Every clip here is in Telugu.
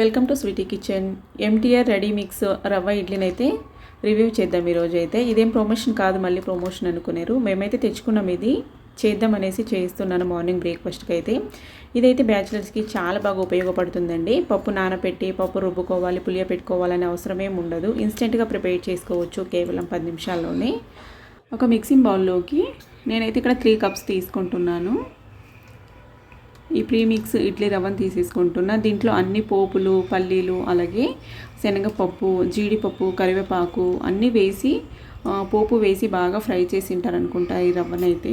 Welcome to sweety kitchen. MTR ready mix రవ్వ ఇడ్లీని అయితే రివ్యూ చేద్దాం ఈరోజు అయితే ఇదేం ప్రమోషన్ కాదు మళ్ళీ ప్రమోషన్ అనుకున్నారు మేమైతే తెచ్చుకున్నాం ఇది. చేద్దాం అనేసి చేస్తున్నాను మార్నింగ్ బ్రేక్ఫాస్ట్కి అయితే ఇదైతే బ్యాచిలర్స్కి చాలా బాగా ఉపయోగపడుతుందండి. పప్పు నానబెట్టి పప్పు రుబ్బుకోవాలి పులియ పెట్టుకోవాలనే అవసరమేం ఉండదు. ఇన్స్టెంట్గా ప్రిపేర్ చేసుకోవచ్చు కేవలం పది నిమిషాల్లోనే. ఒక మిక్సింగ్ బౌల్లోకి నేనైతే ఇక్కడ త్రీ కప్స్ తీసుకుంటున్నాను. ఈ ప్రీమిక్స్ ఇడ్లీ రవ్వను తీసేసుకుంటున్నా. దీంట్లో అన్ని పోపులు పల్లీలు అలాగే శనగపప్పు జీడిపప్పు కరివేపాకు అన్నీ వేసి పోపు వేసి బాగా ఫ్రై చేసి ఉంటారనుకుంటా ఈ రవ్వనైతే.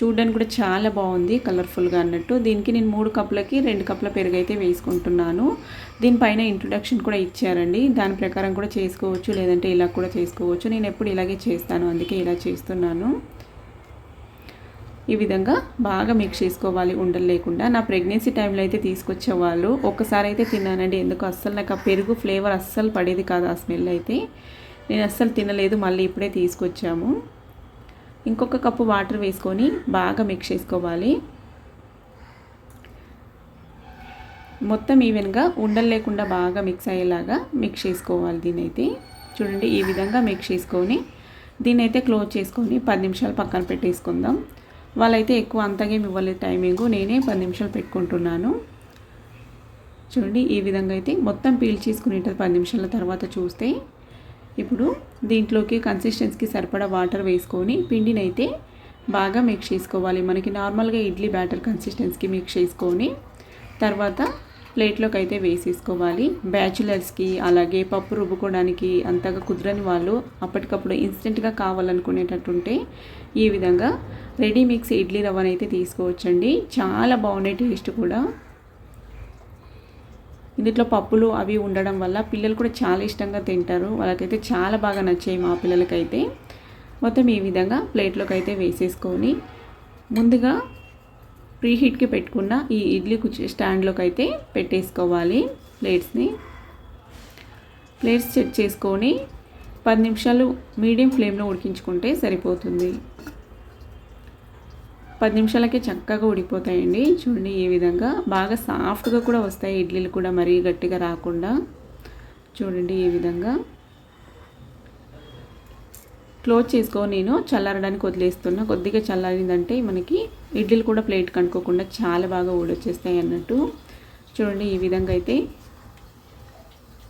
చూడడానికి కూడా చాలా బాగుంది కలర్ఫుల్గా అన్నట్టు. దీనికి నేను మూడు కప్పులకి రెండు కప్పుల పెరుగు అయితే వేసుకుంటున్నాను. దీనిపైన ఇంట్రొడక్షన్ కూడా ఇచ్చారండి. దాని ప్రకారం కూడా చేసుకోవచ్చు లేదంటే ఇలా కూడా చేసుకోవచ్చు. నేను ఎప్పుడు ఇలాగే చేస్తాను అందుకే ఇలా చేస్తున్నాను. ఈ విధంగా బాగా మిక్స్ చేసుకోవాలి ఉండలు లేకుండా. నా ప్రెగ్నెన్సీ టైంలో అయితే తీసుకొచ్చేవాళ్ళు. ఒక్కసారి అయితే తిన్నానండి. ఎందుకు అస్సలు నాకు ఆ పెరుగు ఫ్లేవర్ అస్సలు పడేది కాదు ఆ స్మెల్ అయితే. నేను అస్సలు తినలేదు. మళ్ళీ ఇప్పుడే తీసుకొచ్చాము. ఇంకొక కప్పు వాటర్ వేసుకొని బాగా మిక్స్ చేసుకోవాలి. మొత్తం ఈవెన్గా ఉండలు లేకుండా బాగా మిక్స్ అయ్యేలాగా మిక్స్ చేసుకోవాలి దీని అయితే చూడండి ఈ విధంగా మిక్స్ చేసుకొని దీన్ని అయితే క్లోజ్ చేసుకొని పది నిమిషాలు పక్కన పెట్టేసుకుందాం. వాళ్ళైతే ఎక్కువ అంతగా ఇవ్వలేదు టైమింగ్ నేనే పది నిమిషాలు పెట్టుకుంటున్నాను. చూడండి ఈ విధంగా అయితే మొత్తం పీల్ చేసుకుని పది నిమిషాల తర్వాత చూస్తే ఇప్పుడు దీంట్లోకి కన్సిస్టెన్స్కి సరిపడా వాటర్ వేసుకొని పిండిని అయితే బాగా మిక్స్ చేసుకోవాలి. మనకి నార్మల్గా ఇడ్లీ బ్యాటర్ కన్సిస్టెన్స్కి మిక్స్ చేసుకొని తర్వాత ప్లేట్లోకి అయితే వేసేసుకోవాలి. బ్యాచులర్స్కి అలాగే పప్పు రుబ్బుకోవడానికి అంతగా కుదరని వాళ్ళు అప్పటికప్పుడు ఇన్స్టెంట్గా కావాలనుకునేటట్టుంటే ఈ విధంగా రెడీ మిక్స్ ఇడ్లీ రవ్వని అయితే తీసుకోవచ్చండి. చాలా బాగున్నాయి టేస్ట్ కూడా. ఇందులో పప్పులు అవి ఉండడం వల్ల పిల్లలు కూడా చాలా ఇష్టంగా తింటారు. వాళ్ళకైతే చాలా బాగా నచ్చాయి మా పిల్లలకైతే. మొత్తం ఈ విధంగా ప్లేట్లోకి అయితే వేసేసుకొని ముందుగా ప్రీహీట్కి పెట్టుకున్న ఈ ఇడ్లీ కుర్చీ స్టాండ్లోకి అయితే పెట్టేసుకోవాలి ప్లేట్స్ని. ప్లేట్స్ సెట్ చేసుకొని పది నిమిషాలు మీడియం ఫ్లేమ్లో ఉడికించుకుంటే సరిపోతుంది. పది నిమిషాలకే చక్కగా ఉడికిపోతాయండి. చూడండి ఈ విధంగా బాగా సాఫ్ట్గా కూడా వస్తాయి ఇడ్లీలు కూడా మరీ గట్టిగా రాకుండా. చూడండి ఈ విధంగా. క్లోజ్ చేసుకొని నేను చల్లారడానికి వదిలేస్తున్నా. కొద్దిగా చల్లారిందంటే మనకి ఇడ్లీలు కూడా ప్లేట్ కనుక్కోకుండా చాలా బాగా ఊడొచ్చేస్తాయి అన్నట్టు. చూడండి ఈ విధంగా అయితే.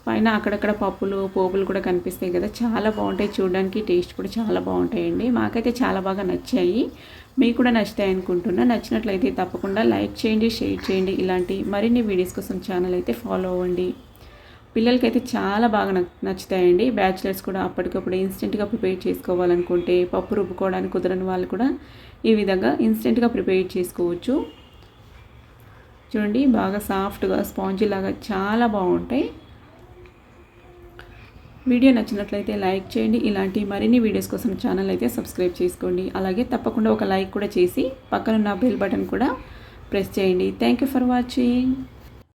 పైన అక్కడక్కడ పప్పులు పోపులు కూడా కనిపిస్తాయి కదా. చాలా బాగుంటాయి చూడడానికి. టేస్ట్ కూడా చాలా బాగుంటాయండి. మాకైతే చాలా బాగా నచ్చాయి. మీకు కూడా నచ్చుతాయి అనుకుంటున్నా. నచ్చినట్లయితే తప్పకుండా లైక్ చేయండి షేర్ చేయండి. ఇలాంటి మరిన్ని వీడియోస్ కోసం ఛానల్ అయితే ఫాలో అవ్వండి. పిల్లలకైతే చాలా బాగా నచ్చుతాయండి. బ్యాచిలర్స్ కూడా అప్పటికప్పుడు ఇన్స్టెంట్గా ప్రిపేర్ చేసుకోవాలనుకుంటే పప్పు రుబ్బుకోవడానికి కుదరని వాళ్ళు కూడా ఈ విధంగా ఇన్స్టెంట్గా ప్రిపేర్ చేసుకోవచ్చు. చూడండి బాగా సాఫ్ట్గా స్పాంజీ లాగా చాలా బాగుంటాయి. వీడియో నచ్చినట్లయితే లైక్ చేయండి. ఇలాంటి మరిన్ని వీడియోస్ కోసం ఛానల్ అయితే సబ్స్క్రైబ్ చేసుకోండి. అలాగే తప్పకుండా ఒక లైక్ కూడా చేసి పక్కనున్న బెల్ బటన్ కూడా ప్రెస్ చేయండి. Thank you for watching.